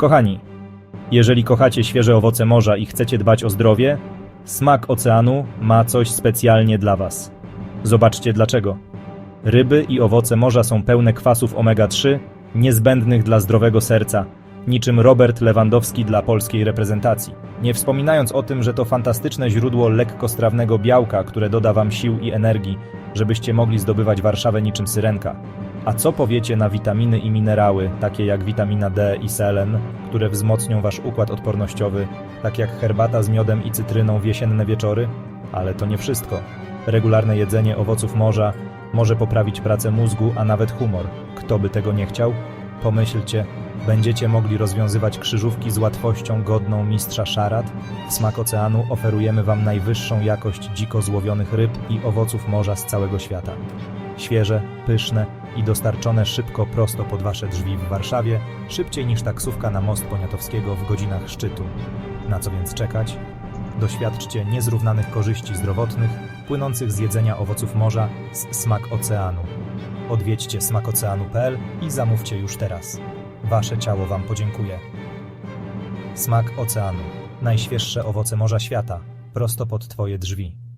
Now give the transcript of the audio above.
Kochani, jeżeli kochacie świeże owoce morza i chcecie dbać o zdrowie, smak oceanu ma coś specjalnie dla Was. Zobaczcie dlaczego. Ryby i owoce morza są pełne kwasów omega-3, niezbędnych dla zdrowego serca, niczym Robert Lewandowski dla polskiej reprezentacji. Nie wspominając o tym, że to fantastyczne źródło lekkostrawnego białka, które doda Wam sił i energii, żebyście mogli zdobywać Warszawę niczym syrenka. A co powiecie na witaminy i minerały, takie jak witamina D i selen, które wzmocnią Wasz układ odpornościowy, tak jak herbata z miodem i cytryną w jesienne wieczory? Ale to nie wszystko. Regularne jedzenie owoców morza może poprawić pracę mózgu, a nawet humor. Kto by tego nie chciał? Pomyślcie, będziecie mogli rozwiązywać krzyżówki z łatwością godną mistrza szarat? W Smak Oceanu oferujemy Wam najwyższą jakość dziko złowionych ryb i owoców morza z całego świata. Świeże, pyszne i dostarczone szybko prosto pod Wasze drzwi w Warszawie, szybciej niż taksówka na most Poniatowskiego w godzinach szczytu. Na co więc czekać? Doświadczcie niezrównanych korzyści zdrowotnych płynących z jedzenia owoców morza z Smak Oceanu. Odwiedźcie smakoceanu.pl i zamówcie już teraz. Wasze ciało Wam podziękuje. Smak Oceanu. Najświeższe owoce morza świata. Prosto pod Twoje drzwi.